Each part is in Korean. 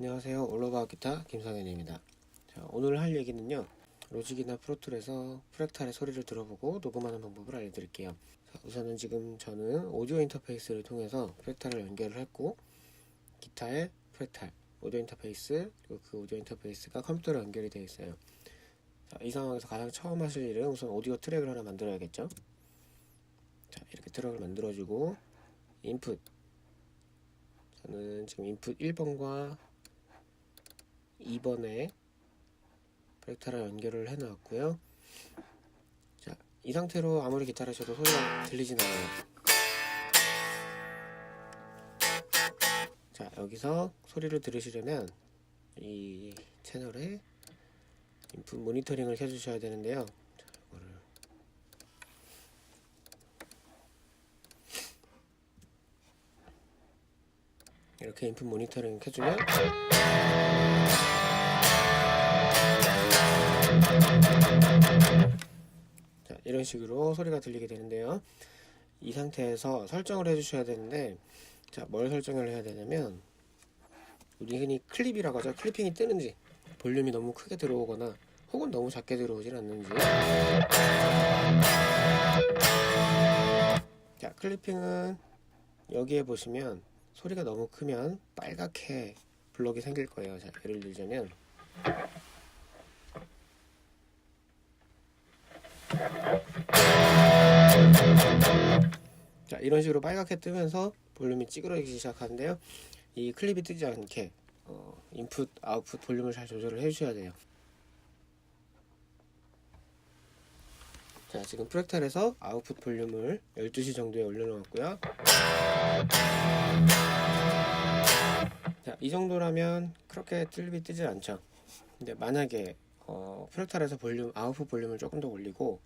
안녕하세요. 올로바 기타 김상현입니다. 자, 오늘 할 얘기는요. 로직이나 프로툴에서 프랙탈의 소리를 들어보고 녹음하는 방법을 알려드릴게요. 자, 우선은 지금 저는 오디오 인터페이스를 통해서 프랙탈을 연결을 했고 기타에 프랙탈, 오디오 인터페이스, 그리고 그 오디오 인터페이스가 컴퓨터로 연결이 되어 있어요. 자, 이 상황에서 가장 처음 하실 일은 우선 오디오 트랙을 하나 만들어야겠죠. 자, 이렇게 트랙을 만들어주고 인풋 저는 지금 인풋 1번과 2번에 프랙탈을 연결을 해 놨고요. 자, 이 상태로 아무리 기타를 쳐도 소리가 들리진 않아요. 자, 여기서 소리를 들으시려면 이 채널에 인풋 모니터링을 켜주셔야 되는데요. 자, 이거를 이렇게 인풋 모니터링 켜주면 자, 이런 식으로 소리가 들리게 되는데요. 이 상태에서 설정을 해주셔야 되는데, 자, 뭘 설정을 해야 되냐면, 우리 흔히 클립이라고 하죠. 클리핑이 뜨는지, 볼륨이 너무 크게 들어오거나, 혹은 너무 작게 들어오질 않는지. 자, 클리핑은 여기에 보시면 소리가 너무 크면 빨갛게 블럭이 생길 거예요. 자, 예를 들자면, 자 이런 식으로 빨갛게 뜨면서 볼륨이 찌그러지기 시작하는데요. 이 클립이 뜨지 않게 어, 인풋 아웃풋 볼륨을 잘 조절을 해주셔야 돼요. 자 지금 프랙탈에서 아웃풋 볼륨을 12시 정도에 올려놓았고요. 자 이 정도라면 그렇게 클립이 뜨지 않죠. 근데 만약에 어, 프랙탈에서 볼륨 아웃풋 볼륨을 조금 더 올리고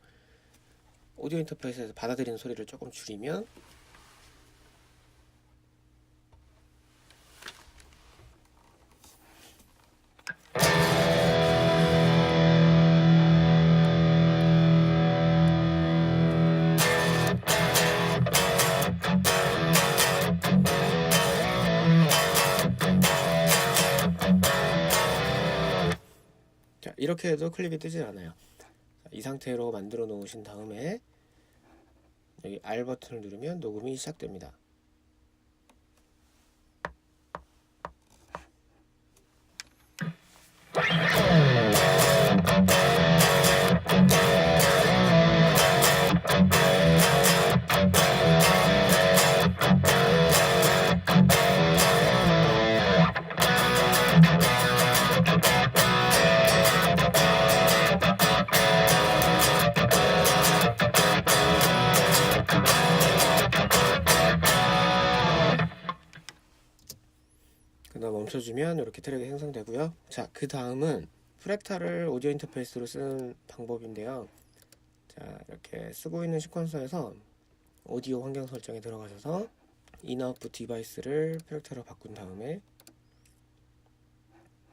오디오 인터페이스에서 받아들이는 소리를 조금 줄이면 자 이렇게 해도 클립이 뜨지 않아요 자, 이 상태로 만들어 놓으신 다음에 여기 R 버튼을 누르면 녹음이 시작됩니다. 그다음 멈춰주면 이렇게 트랙이 생성되고요. 자, 그 다음은 프랙탈을 오디오 인터페이스로 쓰는 방법인데요. 자, 이렇게 쓰고 있는 시퀀서에서 오디오 환경 설정에 들어가셔서 인아웃풋 디바이스를 프랙탈로 바꾼 다음에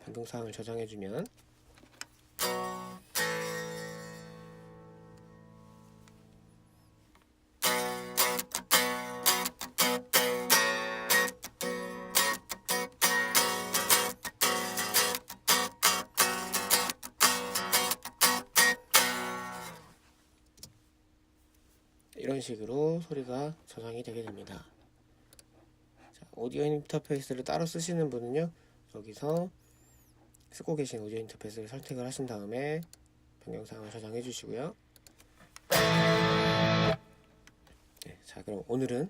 변경 사항을 저장해주면 이런 식으로 소리가 저장이 되게 됩니다. 자, 오디오 인터페이스를 따로 쓰시는 분은요, 여기서 쓰고 계신 오디오 인터페이스를 선택을 하신 다음에 변경사항을 저장해 주시고요. 네, 자, 그럼 오늘은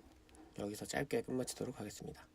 여기서 짧게 끝마치도록 하겠습니다.